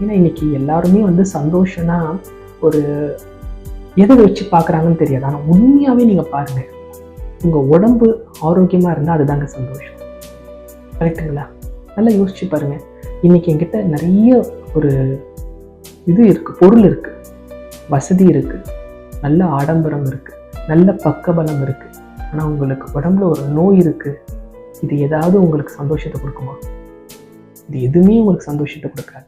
ஏன்னா இன்னைக்கு எல்லாருமே வந்து சந்தோஷம்னா ஒரு எதை வச்சு பார்க்குறாங்கன்னு தெரியாது. ஆனால் உண்மையாகவே நீங்கள் பாருங்கள் உங்கள் உடம்பு ஆரோக்கியமாக இருந்தால் அதுதாங்க சந்தோஷம். கரெக்டுங்களா நல்லா யோசிச்சு பாருங்கள் இன்னைக்கு என்கிட்ட நிறைய ஒரு இது இருக்குது பொருள் இருக்குது வசதி இருக்குது நல்ல ஆடம்பரம் இருக்குது நல்ல பக்கபலம் இருக்குது ஆனால் உங்களுக்கு உடம்புல ஒரு நோய் இருக்குது இது ஏதாவது உங்களுக்கு சந்தோஷத்தை கொடுக்குமா? இது எதுவுமே உங்களுக்கு சந்தோஷத்தை கொடுக்காது.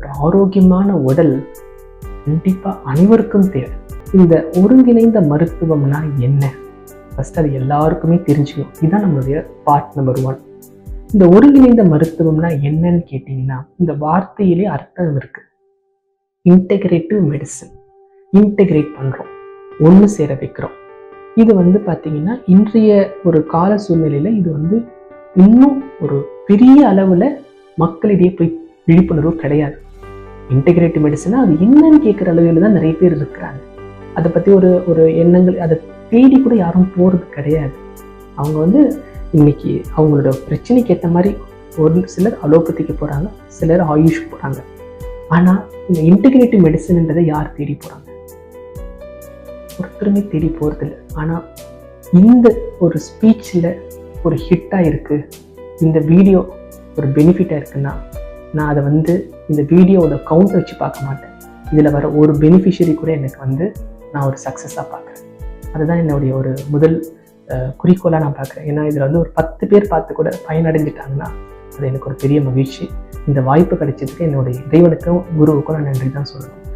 ஒரு ஆரோக்கியமான உடல் கண்டிப்பாக அனைவருக்கும் தேவை. இந்த ஒருங்கிணைந்த மருத்துவம்னா என்ன? ஃபஸ்ட் அது எல்லாருக்குமே தெரிஞ்சுக்கணும். இதுதான் நம்மளுடைய பார்ட் நம்பர் ஒன் இந்த ஒருங்கிணைந்த மருத்துவம்னா என்னன்னு கேட்டிங்கன்னா இந்த வார்த்தையிலே அர்த்தம் இருக்கு. இன்டெகிரேட்டிவ் மெடிசன் இன்டெகிரேட் பண்ணுறோம் ஒன்று சேர வைக்கிறோம். இது வந்து பார்த்திங்கன்னா இன்றைய ஒரு கால சூழ்நிலையில் இது வந்து இன்னும் ஒரு பெரிய அளவில் மக்களிடையே போய் விழிப்புணர்வு கிடையாது. இன்டெகிரேட்டிவ் மெடிசனாக அது என்னன்னு கேட்குற அளவில் தான் நிறைய பேர் இருக்கிறாங்க. அதை பற்றி ஒரு ஒரு எண்ணங்கள் அதை தேடி கூட யாரும் போகிறது கிடையாது. அவங்க வந்து இன்னைக்கு அவங்களோட பிரச்சனைக்கு ஏற்ற மாதிரி ஒரு சிலர் அலோபதிக்கு போகிறாங்க சிலர் ஆயுஷ் போகிறாங்க ஆனால் இந்த இன்டெகிரேட்டிவ் மெடிசன்ன்றதை யார் தேடி போகிறாங்க ஒருத்தருமே தேடி போகிறதில்ல ஆனால் இந்த ஒரு ஸ்பீச்சில் ஒரு ஹிட்டாக இருக்குது இந்த வீடியோ ஒரு பெனிஃபிட்டாக இருக்குன்னா நான் அதை வந்து இந்த வீடியோவோட கவுண்ட் வச்சு பார்க்க மாட்டேன். இதில் வர ஒரு பெனிஃபிஷரி கூட எனக்கு வந்து நான் ஒரு சக்ஸஸாக பார்க்குறேன். அதுதான் என்னுடைய ஒரு முதல் குறிக்கோளாக நான் பார்க்குறேன். ஏன்னா இதில் வந்து ஒரு பத்து பேர் பார்த்து கூட பயனடைஞ்சிட்டாங்கன்னா அது எனக்கு ஒரு பெரிய மகிழ்ச்சி. இந்த வாய்ப்பு கிடைச்சதுக்கு என்னுடைய இறைவனுக்கும் குருவுக்கும் நான் நன்றி தான் சொல்லணும்.